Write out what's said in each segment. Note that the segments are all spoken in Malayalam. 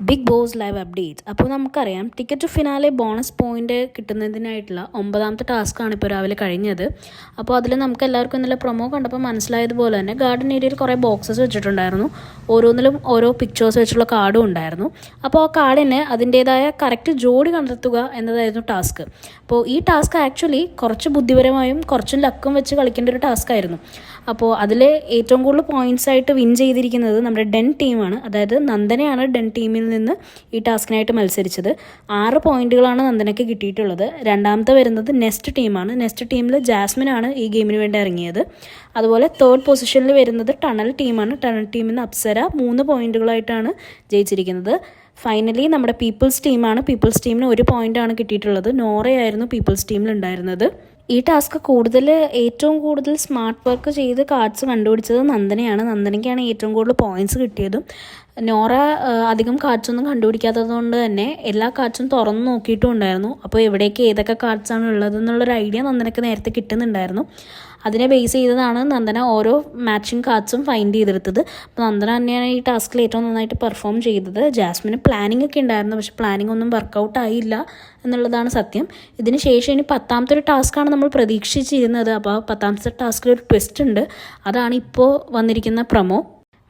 ബിഗ് ബോസ് ലൈവ് അപ്ഡേറ്റ് അപ്പോൾ നമുക്കറിയാം ticket to finale bonus point കിട്ടുന്നതിനായിട്ടുള്ള ഒമ്പതാമത്തെ ടാസ്ക്കാണ് ഇപ്പോൾ രാവിലെ കഴിഞ്ഞത്. അപ്പോൾ അതിൽ നമുക്ക് എല്ലാവർക്കും ഇന്നലെ പ്രൊമോ കണ്ടപ്പോൾ മനസ്സിലായതുപോലെ തന്നെ ഗാർഡൻ ഏരിയയിൽ കുറേ ബോക്സസ് വെച്ചിട്ടുണ്ടായിരുന്നു. ഓരോന്നിലും ഓരോ പിക്ചേഴ്സ് വെച്ചുള്ള കാർഡും ഉണ്ടായിരുന്നു. അപ്പോൾ ആ കാർഡിന് അതിന്റേതായ കറക്റ്റ് ജോഡി കണ്ടെത്തുക എന്നതായിരുന്നു ടാസ്ക് അപ്പോൾ ഈ ടാസ്ക് ആക്ച്വലി കുറച്ച് ബുദ്ധിപരമായും കുറച്ചും ലക്കും വെച്ച് കളിക്കേണ്ട ഒരു ടാസ്ക് ആയിരുന്നു. അപ്പോൾ അതിൽ ഏറ്റവും കൂടുതൽ പോയിന്റ്സ് ആയിട്ട് വിൻ ചെയ്തിരിക്കുന്നത് നമ്മുടെ ഡെൻ ടീമാണ്. അതായത് നന്ദനയാണ് ഡെൻ ടീമിൽ നിന്ന് ഈ ടാസ്കിനായിട്ട് മത്സരിച്ചത്. ആറ് പോയിന്റുകളാണ് നന്ദനയ്ക്ക് കിട്ടിയിട്ടുള്ളത്. രണ്ടാമത്തെ വരുന്നത് നെക്സ്റ്റ് ടീമാണ്. നെക്സ്റ്റ് ടീമിൽ ജാസ്മിനാണ് ഈ ഗെയിമിന് വേണ്ടി ഇറങ്ങിയത്. അതുപോലെ തേർഡ് പൊസിഷനിൽ വരുന്നത് ടണൽ ടീമാണ്. ടണൽ ടീമിൽ നിന്ന് അപ്സര മൂന്ന് പോയിന്റുകളായിട്ടാണ് ജയിച്ചിരിക്കുന്നത്. ഫൈനലി നമ്മുടെ പീപ്പിൾസ് ടീമാണ് പീപ്പിൾസ് ടീമിന് ഒരു പോയിന്റാണ് കിട്ടിയിട്ടുള്ളത്. നോറയായിരുന്നു പീപ്പിൾസ് ടീമിൽ ഉണ്ടായിരുന്നത്. ഈ ടാസ്ക് കൂടുതൽ ഏറ്റവും കൂടുതൽ സ്മാർട്ട് വർക്ക് ചെയ്ത് കാർഡ്സ് കണ്ടുപിടിച്ചത് നന്ദനയാണ്. നന്ദനയ്ക്കാണ് ഏറ്റവും കൂടുതൽ പോയിന്റ്സ് കിട്ടിയതും. നോറ അധികം കാർഡ്സൊന്നും കണ്ടുപിടിക്കാത്തത് കൊണ്ട് തന്നെ എല്ലാ കാർഡ്സും തുറന്ന് നോക്കിയിട്ടും ഉണ്ടായിരുന്നു അപ്പോൾ എവിടേക്ക് ഏതൊക്കെ കാർഡ്സാണ് ഉള്ളത് എന്നുള്ളൊരു ഐഡിയ നന്ദനയ്ക്ക് നേരത്തെ കിട്ടുന്നുണ്ടായിരുന്നു. അതിനെ ബേസ് ചെയ്തതാണ് നന്ദന ഓരോ മാച്ചിങ് കാർഡ്സും ഫൈൻഡ് ചെയ്തെടുത്തത്. അപ്പോൾ നന്ദന തന്നെയാണ് ഈ ടാസ്കിൽ ഏറ്റവും നന്നായിട്ട് പെർഫോം ചെയ്തത്. ജാസ്മിന് പ്ലാനിംഗ് ഒക്കെ ഉണ്ടായിരുന്നു. പക്ഷെ പ്ലാനിംഗ് ഒന്നും വർക്കൗട്ട് ആയില്ല എന്നുള്ളതാണ് സത്യം. ഇതിന് ശേഷം ഇനി പത്താമത്തെ ഒരു ടാസ്ക്കാണ് നമ്മൾ പ്രതീക്ഷിച്ചിരുന്നത്. അപ്പോൾ പത്താമത്തെ ടാസ്കിൽ ഒരു ട്വിസ്റ്റ് ഉണ്ട്. അതാണ് ഇപ്പോൾ വന്നിരിക്കുന്ന പ്രൊമോ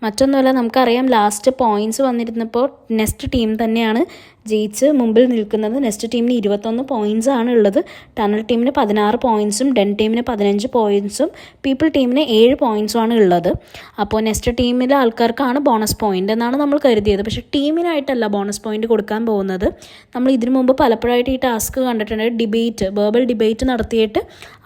മറ്റൊന്നുമല്ല നമുക്കറിയാം ലാസ്റ്റ് പോയിന്റ്സ് വന്നിരുന്നപ്പോൾ നെക്സ്റ്റ് ടീം തന്നെയാണ് ജയിച്ച് മുമ്പിൽ നിൽക്കുന്നത്. നെക്സ്റ്റ് ടീമിന് ഇരുപത്തൊന്ന് പോയിന്റ്സ് ആണ് ഉള്ളത്. ടണൽ ടീമിന് പതിനാറ് പോയിന്റ്സും ഡെൻ ടീമിന് പതിനഞ്ച് പോയിന്റ്സും പീപ്പിൾ ടീമിന് ഏഴ് പോയിന്റ്സും ആണ് ഉള്ളത്. അപ്പോൾ നെക്സ്റ്റ് ടീമിലെ ആൾക്കാർക്കാണ് ബോണസ് പോയിന്റ് എന്നാണ് നമ്മൾ കരുതിയത്. പക്ഷേ ടീമിനായിട്ടല്ല ബോണസ് പോയിന്റ് കൊടുക്കാൻ പോകുന്നത്. നമ്മൾ ഇതിനു മുമ്പ് പലപ്പോഴായിട്ട് ഈ ടാസ്ക് കണ്ടിട്ടുണ്ട്. ഡിബേറ്റ് വേർബൽ ഡിബേറ്റ് നടത്തിയിട്ട്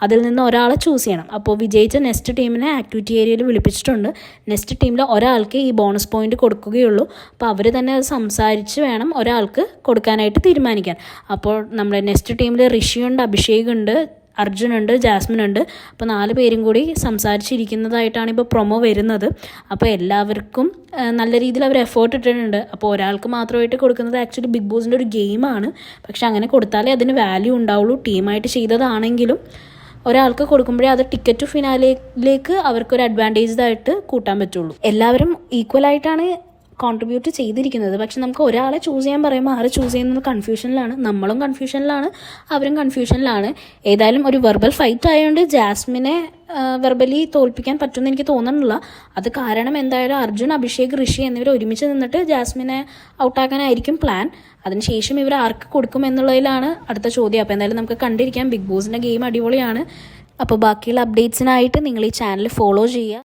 അതിൽ നിന്ന് ഒരാളെ ചൂസ് ചെയ്യണം. അപ്പോൾ വിജയിച്ച നെക്സ്റ്റ് ടീമിനെ ആക്ടിവിറ്റി ഏരിയയിൽ വിളിപ്പിച്ചിട്ടുണ്ട്. നെക്സ്റ്റ് ടീമിലെ ഒരാൾക്ക് ഈ ബോണസ് പോയിന്റ് കൊടുക്കുകയുള്ളൂ. അപ്പോൾ അവർ തന്നെ അത് സംസാരിച്ച് വേണം ഒരാൾക്ക് കൊടുക്കാനായിട്ട് തീരുമാനിക്കാൻ. അപ്പോൾ നമ്മുടെ നെക്സ്റ്റ് ടീമിൽ ഋഷിയുണ്ട് അഭിഷേക് ഉണ്ട് അർജുൻ ഉണ്ട് ജാസ്മിൻ ഉണ്ട് അപ്പോൾ നാല് പേരും കൂടി സംസാരിച്ചിരിക്കുന്നതായിട്ടാണ് ഇപ്പോൾ പ്രൊമോ വരുന്നത്. അപ്പോൾ എല്ലാവർക്കും നല്ല രീതിയിൽ അവർ എഫേർട്ട് ഇട്ടിട്ടുണ്ട്. അപ്പോൾ ഒരാൾക്ക് മാത്രമായിട്ട് കൊടുക്കുന്നത് ആക്ച്വലി ബിഗ് ബോസിന്റെ ഒരു ഗെയിമാണ് പക്ഷെ അങ്ങനെ കൊടുത്താലേ അതിന് വാല്യൂ ഉണ്ടാവുള്ളൂ. ടീമായിട്ട് ചെയ്തതാണെങ്കിലും ഒരാൾക്ക് കൊടുക്കുമ്പോഴേ അത് ടിക്കറ്റ് ഫിനാലിലേക്ക് അവർക്കൊരു അഡ്വാന്റേജ് ആയിട്ട് കൂട്ടാൻ പറ്റുള്ളൂ. എല്ലാവരും ഈക്വൽ ആയിട്ടാണ് കോൺട്രിബ്യൂട്ട് ചെയ്തിരിക്കുന്നത്. പക്ഷെ നമുക്ക് ഒരാളെ ചൂസ് ചെയ്യാൻ പറയുമ്പോൾ ആരെ ചൂസ് ചെയ്യുന്നത് കൺഫ്യൂഷനിലാണ് നമ്മളും കൺഫ്യൂഷനിലാണ് അവരും കൺഫ്യൂഷനിലാണ് ഏതായാലും ഒരു വെർബൽ ഫൈറ്റ് ആയതുകൊണ്ട് ജാസ്മിനെ വെർബലി തോൽപ്പിക്കാൻ പറ്റുമെന്ന് എനിക്ക് തോന്നുന്നില്ല. അത് കാരണം എന്തായാലും അർജുൻ അഭിഷേക് ഋഷി എന്നിവർ ഒരുമിച്ച് നിന്നിട്ട് ജാസ്മിനെ ഔട്ടാക്കാനായിരിക്കും പ്ലാൻ അതിനുശേഷം ഇവർ ആർക്ക് കൊടുക്കും എന്നുള്ളതിലാണ് അടുത്ത ചോദ്യം. അപ്പോൾ എന്തായാലും നമുക്ക് കണ്ടിരിക്കാം. ബിഗ് ബോസിന്റെ ഗെയിം അടിപൊളിയാണ്. അപ്പോൾ ബാക്കിയുള്ള അപ്ഡേറ്റ്സിനായിട്ട് നിങ്ങൾ ഈ ചാനൽ ഫോളോ ചെയ്യുക.